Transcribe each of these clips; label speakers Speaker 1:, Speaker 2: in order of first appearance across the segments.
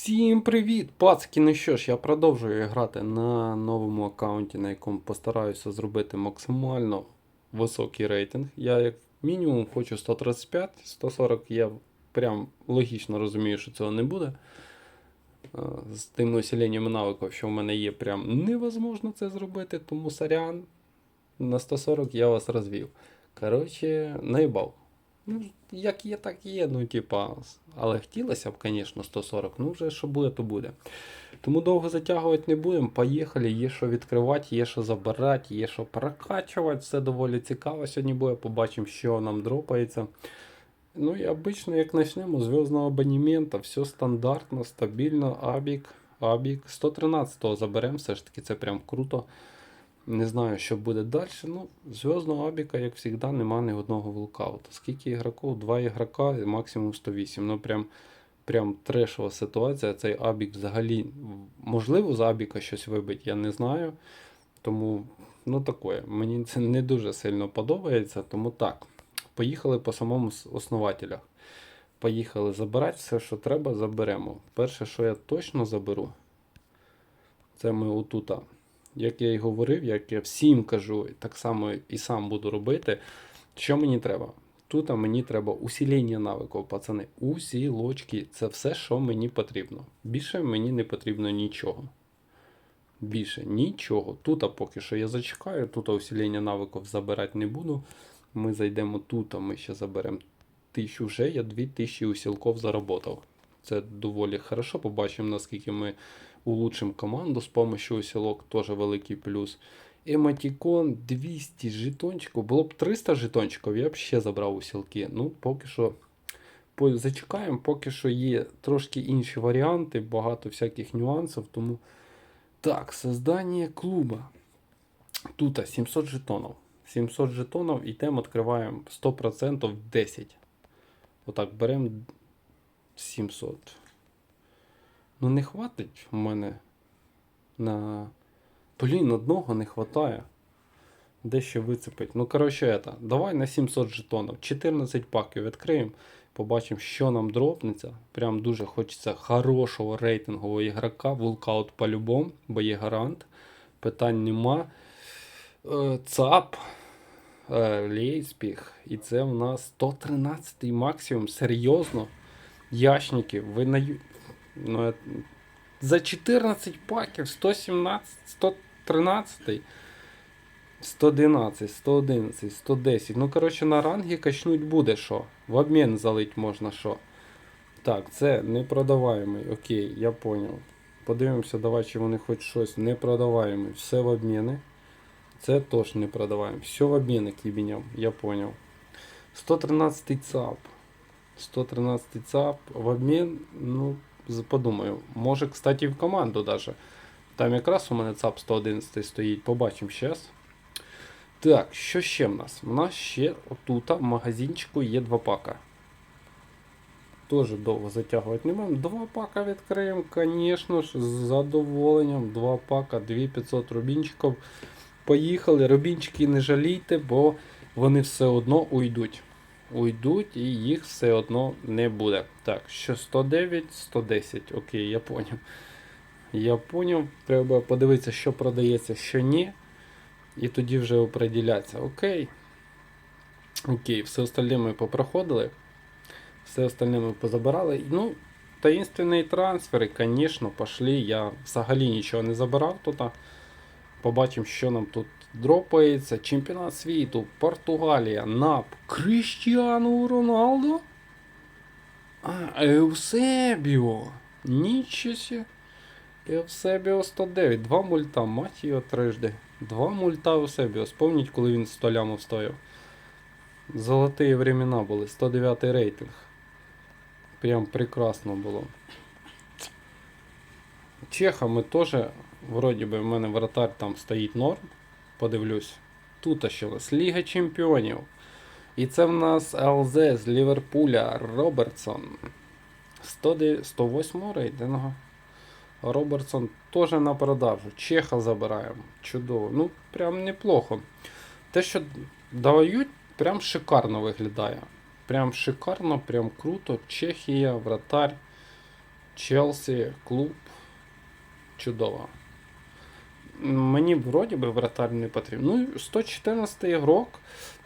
Speaker 1: Всім привіт! Пацки, ну що ж, я продовжую грати на новому аккаунті, на якому постараюся зробити максимально високий рейтинг. Я як мінімум хочу 135, 140 я прям логічно розумію, що цього не буде. Е, З тими усіленнями навиків, що в мене є, прям невозможно це зробити, тому сорян. На 140 я вас розвів. Коротше, наїбав. Ну, як є, так є. Ну, типа, але хотілося б, звісно, 140. Ну, вже що буде, то буде. Тому довго затягувати не будемо. Поїхали, є що відкривати, є що забирати, є що прокачувати. Все доволі цікаво сьогодні буде. Побачимо, що нам дропається. Ну і обично, як почнемо, зв'язного абонемента, все стандартно, стабільно, абік, абік. 113-го заберемо, все ж таки, це прям круто. Не знаю, що буде далі. Ну, зв'язного абіка, як завжди, нема ні одного волкаута. Скільки ігроків? Два ігрока, максимум 108. Ну прям, прям трешова ситуація. Цей абік взагалі можливо з абіка щось вибить, я не знаю. Тому, ну таке, мені це не дуже сильно подобається. Тому так. Поїхали по самому основателях. Поїхали забирати все, що треба, заберемо. Перше, що я точно заберу, це ми отута. Як я і говорив, як я всім кажу, так само і сам буду робити. Що мені треба? Тут мені треба усілення навиків, пацани. Усілочки. Це все, що мені потрібно. Більше мені не потрібно нічого. Більше нічого. Тут поки що я зачекаю, тут усілення навиків забирати не буду. Ми зайдемо тут, а ми ще заберемо тисячу вже. Я 2000 усілків заработав. Це доволі хорошо. Побачимо, наскільки ми улучшимо команду з помощью усілок, теж великий плюс. Емотікон 200 жетончиків. Було б 300 жетончиків, я б ще забрав усілки. Ну, поки що зачекаємо, поки що є трошки інші варіанти, багато всяких нюансів. Тому так, создання клуба. Тут 700 жетонів. 700 жетонів, йдемо, відкриваємо 100% 10. Отак, беремо 700. Ну не хватить в мене на. Блін, одного не хватає. Де ще вицепить? Ну, коротше, это. Давай на 700 жетонів. 14 паків відкриємо. Побачимо, що нам дропнеться. Прям дуже хочеться хорошого рейтингового ігрока. Вулкаут по-любому, бо є гарант. Питань нема. Е, ЦАП. Е, Лейспіх. І це в нас 113 максимум. Серйозно. Ящники. Ви на. Ну, е, за 14 паків 117, 113, 111, 111, 110. Ну, коротше, на ранги качнуть буде що. В обмін залить можна що. Так, це непродаваємий. Окей, я поняв. Подивимося, давай, чи вони хоч щось непродаваємий. Все в обміни. Це теж не продаваємо. Все в обміни кібіням, я поняв. 113 ЦАП. 113 ЦАП в обмін, ну, подумаю. Може, кстати, в команду даже. Там якраз у мене ЦАП 111 стоїть. Побачимо зараз. Так, що ще в нас? У нас ще отут в магазинчику є два пака. Тоже довго затягувати не будемо. Два пака відкриємо, звісно ж, з задоволенням. Два пака, 2500 рубінчиків. Поїхали. Рубінчики не жалійте, бо вони все одно уйдуть. Уйдуть і їх все одно не буде. Так, що 109, 110. Окей, я поняв. Я поняв. Треба подивитися, що продається, що ні. І тоді вже оприділятися. Окей. Окей, все остальне ми попроходили. Все остальне ми позабирали. Ну, таїнственні трансфери, звісно, пошли. Я взагалі нічого не забирав тут. Побачимо, що нам тут дропається. Чемпіонат світу, Португалія, НАП, Кріштіану Роналдо. А, Еусебіо. Нічого. сі. Еусебіо 109. Два мульта, мать його трижди. Два мульта Еусебіо. Спомніть, коли він 100 лямов стояв. Золоті времена були, 109 рейтинг. Прям прекрасно було. Чехами теж, вроді би, в мене вратар там стоїть норм. Подивлюсь. Тут ще у нас Ліга Чемпіонів. І це в нас ЛЗ з Ліверпуля Робертсон. 109 108 рейтингу. Робертсон теж на продажу. Чеха забираємо. Чудово. Ну, прям неплохо. Те, що дають, прям шикарно виглядає. Прям шикарно, прям круто. Чехія, вратарь. Челсі, клуб. Чудово. Мені вроді би вратар не потрібен. Ну, 114 ігрок.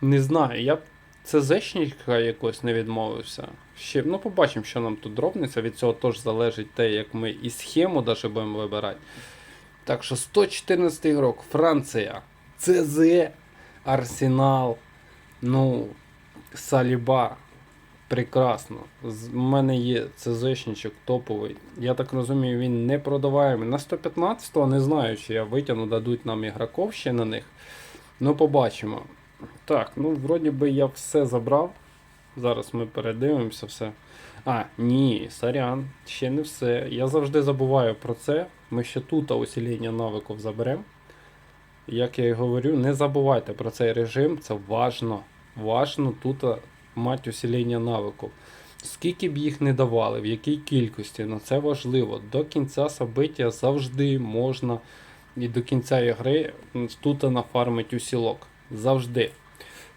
Speaker 1: Не знаю. Я б це зечника якось не відмовився. Ще, ну, побачимо, що нам тут дробниця. Від цього теж залежить те, як ми і схему даже будемо вибирати. Так що 114 ігрок, Франція, ЦЗ, Арсенал, ну, Саліба. Прекрасно. У мене є ЦЗшничок топовий. Я так розумію, він не продаваємий. На 115-го не знаю, чи я витягну, дадуть нам ігроків ще на них. Ну, побачимо. Так, ну вроді би я все забрав. Зараз ми передивимося все. А, ні, сорян, ще не все. Я завжди забуваю про це. Ми ще тут усилення навиків заберемо. Як я і говорю, не забувайте про цей режим, це важно. Важно тут мати усилення навиків. Скільки б їх не давали, в якій кількості, ну це важливо. До кінця собиття завжди можна і до кінця ігри тут нафармить усілок. Завжди.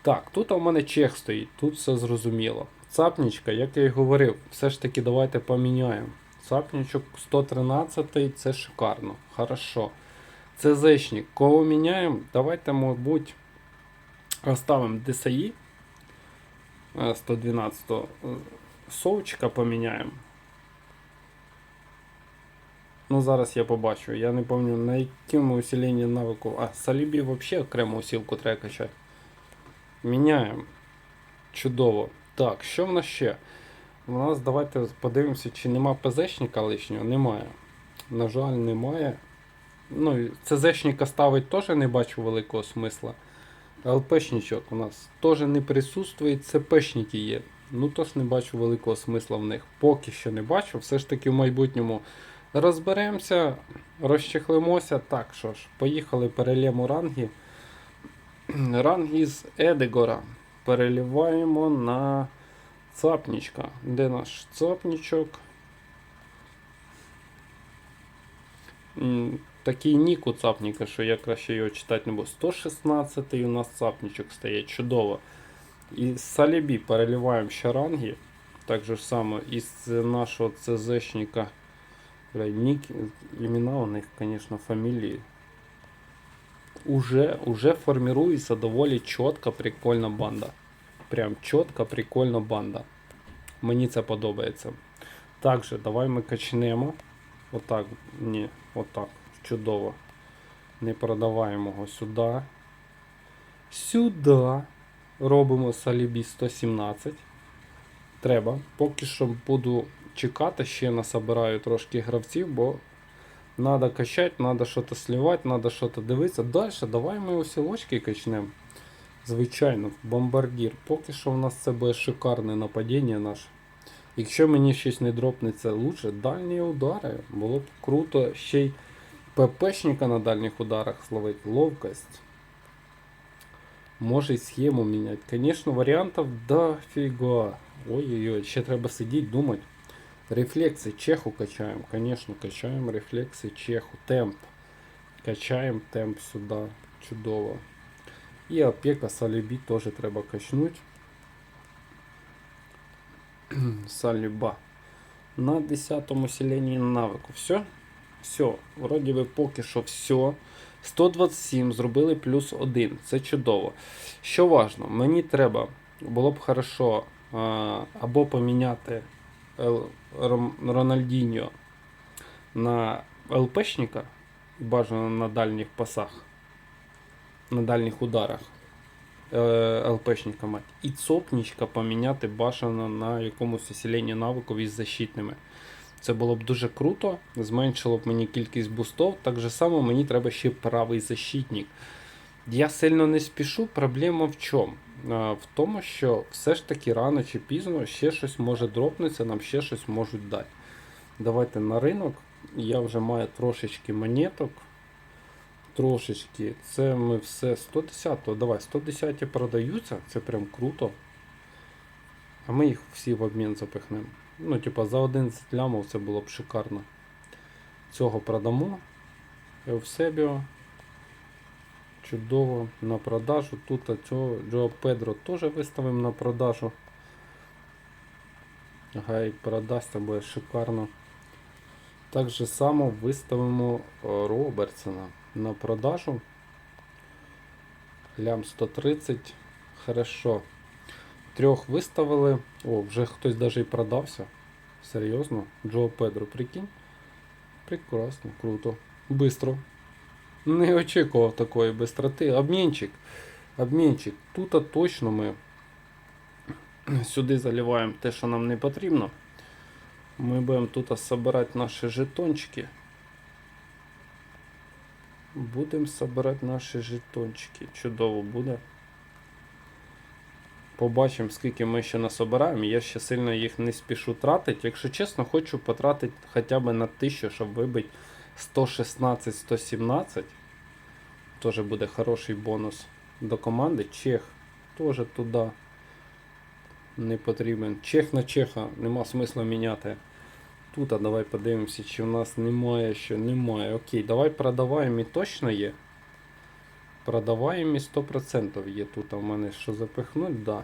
Speaker 1: Так, тут у мене чех стоїть, тут все зрозуміло. Цапнічка, як я і говорив, все ж таки давайте поміняємо. Цапнічок 113 це шикарно. Хорошо. Це зечник. Кого міняємо? Давайте, мабуть, оставимо е, 112 е, совчика поміняємо. Ну, зараз я побачу. Я не пам'ятаю, на якому усиленні навику. А, Салібі взагалі окрему усілку треба качати. Міняємо. Чудово. Так, що в нас ще? У нас давайте подивимося, чи нема ПЗшника лишнього. Немає. На жаль, немає. Ну, ЦЗшника ставить теж не бачу великого смисла. ЛПшничок у нас теж не присутствує, ЦПшники є. Ну теж не бачу великого смисла в них. Поки що не бачу. Все ж таки в майбутньому розберемося, розчехлимося. Так, що ж, поїхали, перелємо ранги. Ранги з Едегора. Переливаємо на цапнічка. Де наш цапнічок? Такий нік у цапніка, що я краще його читати не буду. 116 у нас цапнічок стає, чудово. І з Салібі переливаємо ще ранги. Так же само із нашого ЦЗшника. Нік, імена у них, звісно, фамілії. Уже, уже формируется доволі чітка, прикольна банда. Прям чітка, прикольна банда. Мені це подобається. Також давай ми качнемо. Отак. Ні, отак. Чудово. Не продаваємо його сюди. Сюди. Робимо Салібі 117. Треба. Поки що буду чекати, ще насобираю трошки гравців, бо Надо качать, надо что-то сливать, надо что-то дивитися. Дальше давай ми усілочки качнемо. Звичайно, бомбардір. Поки що в нас це буде шикарне нападіння наше. Якщо мені щось не дропнеться лучше, дальні удари. Було б круто ще й ППшника на дальніх ударах словить. Ловкость. Може й схему міняти. Звісно, варіантів дофіга. Ой-ой-ой, ще треба сидіти, думати. Рефлексы чеху качаем, конечно, качаем рефлексы чеху. Темп. Качаем темп сюда. Чудово. І опека салібі теж треба качнуть. Саліба. На 10 усиленні навику. Все? Все. Вроді би поки що все. 127 зробили плюс 1. Це чудово. Що важно, мені треба було б хорошо або поміняти Рональдіньо на ЛПшника, бажано на дальніх пасах, на дальніх ударах е, ЛПшника мать. І цопнічка поміняти бажано на якомусь усиленні навиків із защитними. Це було б дуже круто, зменшило б мені кількість бустов. Так же само мені треба ще правий защитник. Я сильно не спішу. Проблема в чому? В тому, що все ж таки рано чи пізно ще щось може дропнутися, нам ще щось можуть дати. Давайте на ринок. Я вже маю трошечки монеток. Трошечки. Це ми все 110. Давай, 110 продаються, це прям круто. А ми їх всі в обмін запихнемо. Ну, типа, за 11 лямов це було б шикарно. Цього продамо. Евсебіо. Чудово на продажу. Тут цього Джо Педро теж виставимо на продажу. Гай продасться, буде шикарно. Так же само виставимо е, Робертсона на продажу. Лям 130. Хорошо. Трьох виставили. О, вже хтось навіть і продався. Серйозно. Джо Педро, прикинь. Прекрасно, круто. Бистро. Не очікував такої бистроти. Обмінчик. Обмінчик. Тут точно ми сюди заливаємо те, що нам не потрібно. Ми будемо тут збирати наші жетончики. Будемо збирати наші жетончики. Чудово буде. Побачимо, скільки ми ще насобираємо. Я ще сильно їх не спішу тратити. Якщо чесно, хочу потратити хоча б на 1000, щоб вибити 116-117. Теж буде хороший бонус до команди. Чех теж туди не потрібен. Чех на чеха, нема смисла міняти. Тут, а давай подивимося, чи в нас немає ще. Немає. Окей, давай продаваємо і точно є. Продаваємо і 100% є тут. А в мене що запихнуть? Да.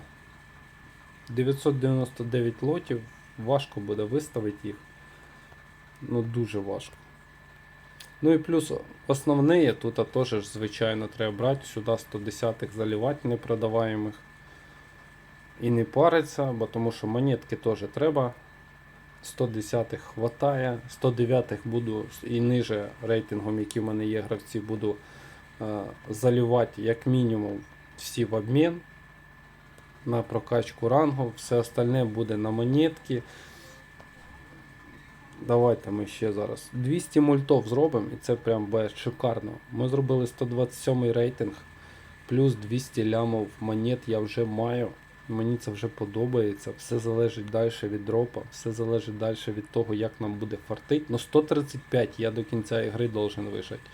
Speaker 1: 999 лотів. Важко буде виставити їх. Ну, дуже важко. Ну і плюс основне є тут теж, звичайно, треба брати сюди 110-х заливати непродаваємих. І не париться, бо тому що монетки теж треба. 110-х хватає, 109-х буду і ниже рейтингом, які в мене є гравці, буду заливати як мінімум всі в обмін на прокачку рангу, все остальне буде на монетки. Давайте ми ще зараз 200 мультов зробимо, і це прям буде шикарно. Ми зробили 127 рейтинг, плюс 200 лямов монет я вже маю. Мені це вже подобається. Все залежить далі від дропа, все залежить далі від того, як нам буде фартить. Ну 135 я до кінця ігри должен вижити.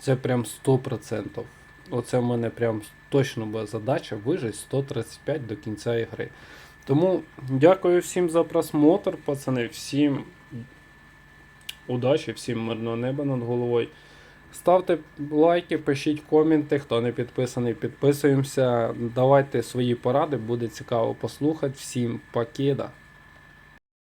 Speaker 1: Це прям 100%. Оце в мене прям точно буде задача вижити 135 до кінця ігри. Тому дякую всім за просмотр, пацани. Всім удачі, всім мирного неба над головою. Ставте лайки, пишіть коменти, хто не підписаний, підписуємося. Давайте свої поради, буде цікаво послухати. Всім покеда.